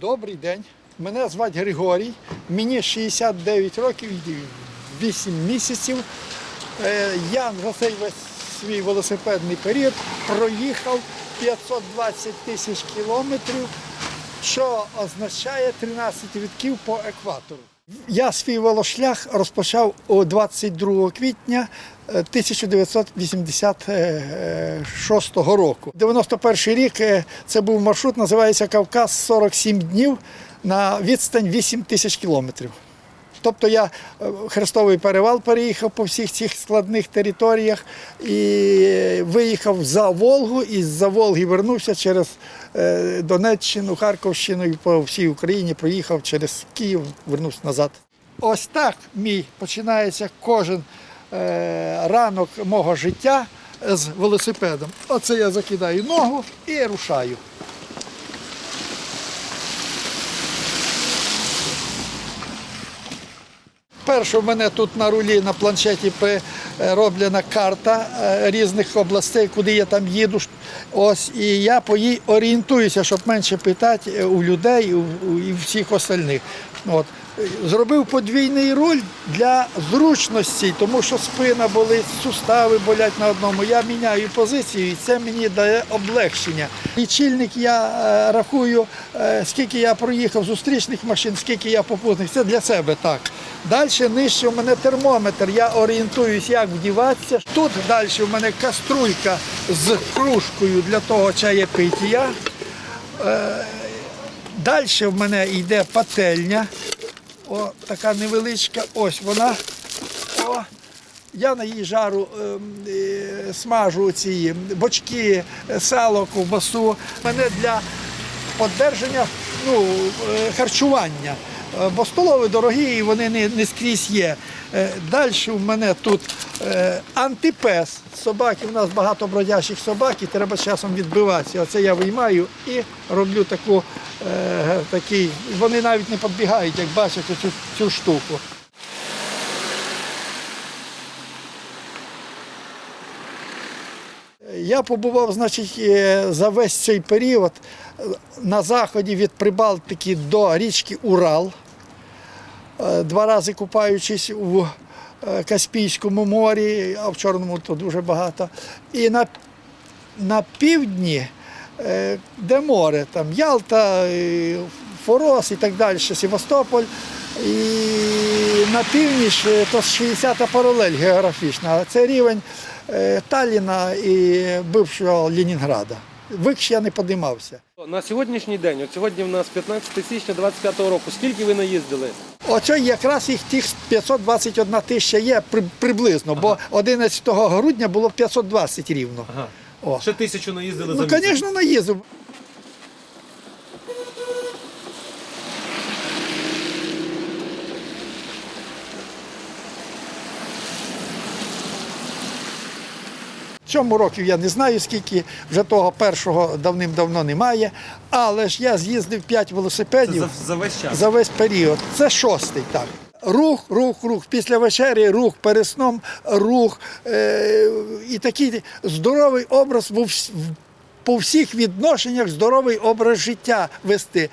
Добрий день. Мене звати Григорій. Мені 69 років і 8 місяців. Е, Я за цей весь свій велосипедний період проїхав 520 тисяч кілометрів, що означає 13 вітків по екватору. Я свій волошлях розпочав у 22 квітня е, 1986 року. 91 рік е, це був маршрут, називається Кавказ 47 днів на відстань 8 тисяч кілометрів. Тобто я е, Хрестовий перевал переїхав по всіх цих складних територіях і виїхав за Волгу, і з-за Волги вернувся через е, Донеччину, Харківщину і по всій Україні проїхав через Київ, вернувся назад. Ось так мій починається кожен е, ранок мого життя з велосипедом. Оце я закидаю ногу і рушаю. Перше, в мене тут на рулі на планшеті роблена карта е, різних областей, куди я там їду. Ось, і я по їй орієнтуюся, щоб менше питати е, у людей і всіх остальних. От. Зробив подвійний руль для зручності, тому що спина болить, сустави болять на одному. Я міняю позицію і це мені дає облегшення. Лічильник я е, рахую, е, скільки я проїхав зустрічних машин, скільки я попутних. Це для себе так. Далі нижче у мене термометр, я орієнтуюсь, як вдіватися. Тут далі у мене каструлька з кружкою для того чаєпитія. Далі в мене йде пательня. О, така невеличка. Ось вона. О, я на її жару ем, е, смажу ці бочки, е, сало, ковбасу. У мене для поддержання ну, е, харчування. Е, Бо столові дорогі і вони не, не скрізь є. Далі в мене тут е, антипес. Собаки, у нас багато бродячих собак, і треба часом відбиватися. Оце я виймаю і роблю таку, е, такий. Вони навіть не підбігають, як бачите, цю, цю штуку. Я побував, значить, е, за весь цей період е, на заході від Прибалтики до річки Урал, Е, два рази купаючись у е, Каспійському морі, а в Чорному то дуже багато. І на, на півдні, е, де море, там Ялта, е, Форос і так далі, Севастополь. І на північ е, то 60-та паралель географічна, а це рівень е, Талліна і бившого Ленінграда. Вище я не подимався. На сьогоднішній день, от сьогодні в нас 15 січня 25 року. Скільки ви наїздили? Оце якраз їх тих 521 тисяча є приблизно, приблизно, бо 11 грудня було 520 рівно. Ага. О. Ще тисячу наїздили Ну, звісно, наїздив. Цьому років я не знаю, скільки вже того першого давним-давно немає. Але ж я з'їздив 5 велосипедів за, за весь час. за весь період. Це шостий так. Рух, рух, рух. Після вечері рух, перед сном рух. Е- і такий здоровий образ во в- по всіх відношеннях здоровий образ життя вести.